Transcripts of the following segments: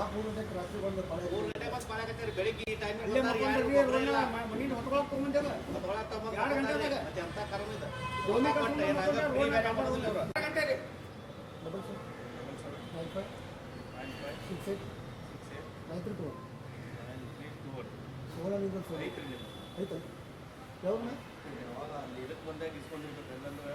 ನಾಲ್ಕು ಮೂರು ಗಂಟೆಗೆ ರಾತ್ರಿ ಬಂದು ಪಾಳೆ ಮೂರು ಬಂದು ಬೆಳಿಗ್ಗೆ ಈ ಟೈಮ್ ಅಲ್ಲೇ ಮನಿನ ಹೊತ್ಕೊಳಕ್ ಎರಡು ಗಂಟೆದಾಗ. ಎಂತ ಕರ್ಮ ಇದೆ? ಕೊಟ್ಟು ಏನಾದ್ರು ಮಾಡೋದಿಲ್ಲ. ಎರಡು ಗಂಟೆ ರೀ double sir nine five six eight nine three two ಸೋಲ ನಿಂದ ಸೋಲ ಯಾವಾಗ? ಇದಕ್ಕೆ ಬಂದಾಗ ಇಸ್ಕೊಂಡಿರ್ಬೇಕು ಎಲ್ಲಂದ್ರೆ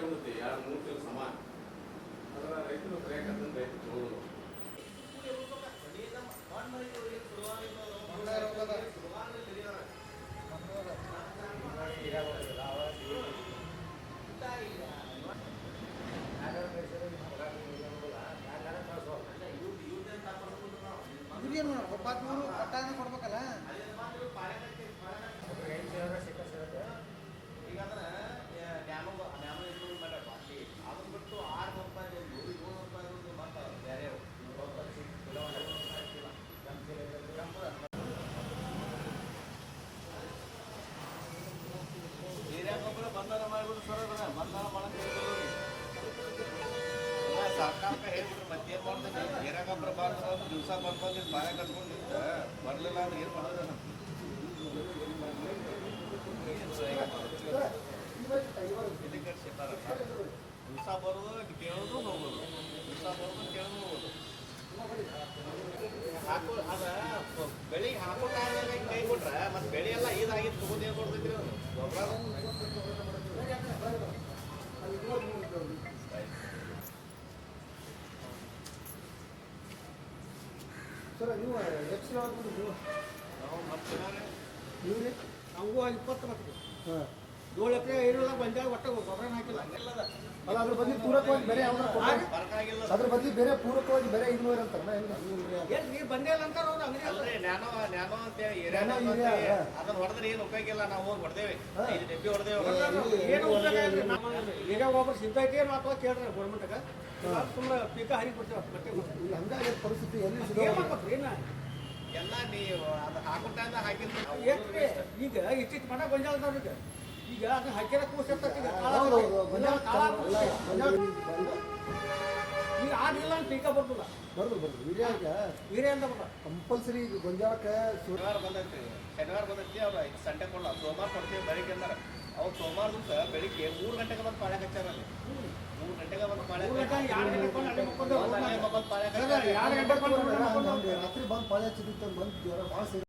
ಇರುತ್ತೆ ಎರಡು ಮೂರು ಕಿಲೋ ಸಮ ಅದರ ರೈತರು ಕರೆಯಕಂತಂದ್ರೆ ರೈತರು ತಗೊಳ್ಳೋದು ಇವ್ರೇನು ಒಬ್ಬಾತ್ಮೂರು ಪಟ್ಟಾನ ಕೊಡ್ಬೇಕಲ್ಲ ಈಗ ಅಂದ್ರೆ ನ್ಯಾನೋ ನ್ಯಾನೋ ಇಂಪ್ರೂವ್ ಮಾಡ್ಯಾರ ಅಲ್ಲಿ ಅದನ್ನ ಬಿಟ್ಟು ಆರು ರೂಪಾಯಿ ಒಂದು ಏಳು ರೂಪಾಯಿ ಒಂದು ಮತ್ತೆ ಬೇರೆ ಹಿರಿಯ ಗೊಬ್ಬರ ಬಂಧನ ಮಾಡಿಬಿಟ್ಟು ಸರ್ ಅದನ್ನ ಬಂಧನ ಮಾಡಕ್ಕೆ ಹೇಳ್ಬಿಡ್ರಿ. ಇಲ್ಲ, ಸರ್ಕಾರಕ್ಕೆ ಹೇಳ್ಬಿಟ್ರು ಮತ್ತೇನ್ ಮಾಡ್ತೇನೆ ಹಿರಿಯ ಗೊಬ್ಬರ ಬಂದ್ರೆ ಒಂದು ದಿವಸ ಬಂದು ಬಂದು ಬಾಯ ಕಟ್ಕೊಂಡು ನಿಂತ ಬರ್ಲಿಲ್ಲ ಏನು ಮಾಡೋದು ದಿವಸ ಬರೋದು, ಕೇಳೋದು, ಹೋಗೋದು. ದಿವಸ ಬರೋದು, ಕೇಳೋದು ಹೋಗೋದು ಹಾಕೋ ಅದ ಬೆಳಿಗ್ಗೆ ಹಾಕೋ ಟೈಮ್ನಾಗ ಕೈ ಕೊಟ್ರೆ ಮತ್ತೆ ಬೆಳೆ ಎಲ್ಲ ಇದಾಗಿ ತಗೊಂಡು ಏನು ಕೊಡ್ತೈತ್ರಿ ಅದು ಗೊಬ್ಬರ ಸರ್ ನೀವು ಎಫ್ ಸಿ ಯಾವ್ದು ನೀವು ನಾವು ಇಪ್ಪತ್ತು ಹಾಂ. ಏಳು ಎಕರೆ ಏನಿಲ್ಲ ಬಂದಾಗ ಒಟ್ಟ ಗೊಬ್ಬರ ಹಾಕಿಲ್ಲ. ಹಂಗೆಲ್ಲದ ಅಲ್ಲ ಅದ್ರ ಬದಲಿ ಪೂರಕವಾಗಿ ಬೇರೆ ಯಾವ್ದಾರ ಅದ್ರ ಬದಲಿ ಬೇರೆ ಪೂರಕವಾಗಿ ಬೇರೆ ಇನ್ನೂರು ಅಂತಾರಲ್ಲ ಏನು ನೀರು ಬಂದೇ ಇಲ್ಲ ಅಂತಾರೆ ಅವ್ರು ಅಂಗಡಿ ಅಲ್ರಿ ನ್ಯಾನೋ ನ್ಯಾನೋ ಅಂತ ಏರಿಯಾ ನ್ಯಾನೋ ಅಂತ ಅದನ್ನ ಹೊಡೆದ್ರೆ ಏನು ಉಪಯೋಗ ಇಲ್ಲ ನಾವು ಹೋಗಿ ಹೊಡೆದೇವೆ. ಐದು ಡಬ್ಬಿ ಹೊಡೆದೇವೆ. ಏನು ಉಪಯೋಗ ಈಗ ಒಬ್ಬರು ಸಿದ್ಧೈತಿ ಏನು ಅಥವಾ ಕೇಳ್ರಿ ಗೌರ್ಮೆಂಟ್ಗೆ ಸುಮ್ಮನೆ ಪೀಕ ಹರಿ ಕೊಡ್ತೇವೆ ಮತ್ತೆ ಇಲ್ಲಿ ಹಂಗಾಗಿ ಪರಿಸ್ಥಿತಿ ಎಲ್ಲಿ ಏನು ಏನು ಎಲ್ಲ ನೀವು ಅದು ಏನ್ರಿ ಈಗ ಇಷ್ಟಿಷ್ಟು ಈಗ ಅದು ಕೂಸ್ ಈಗ ಈಗ ಆಗಿಲ್ಲ ಅಂತ ಪೀಕ ಬರ್ತಲ್ಲ ಬರ್ದು ಬರ್ದು ವಿಡಿಯೋಗೆ ವೀರ್ಯ ಅಂತ ಬರ್ತ ಕಂಪಲ್ಸರಿ ಗೊಂಜಾಳಕ್ಕೆ ಸೂರ್ಯ ಶನಿವಾರ ಬಂದೈತಿ ಶನಿವಾರ ಬಂದೈತಿ ಅವ್ರು ಸಂಡೆ ಕೊಡಲ್ಲ ಸೋಮವಾರ ಕೊಡ್ತೀವಿ ಬೆಳಿಗ್ಗೆ ಅಂದಾರ ಅವ್ರು ಸೋಮವಾರ ದಿವಸ ಬೆಳಿಗ್ಗೆ ಮೂರು ಗಂಟೆಗೆ ಬಂದು ಪಾಳೆ ಹಚ್ಚಾರ ಅಲ್ಲಿ. ಮೂರು ಗಂಟೆಗೆ ಬಂದು ಪಾಳೆ ಬಂದು ಹಚ್ಚಾರ. ರಾತ್ರಿ ಬಂದು ಪಾಳೆ ಹಚ್ಚಿದ್ದು ಬಂದು ಜ್ವರ ಭಾಳ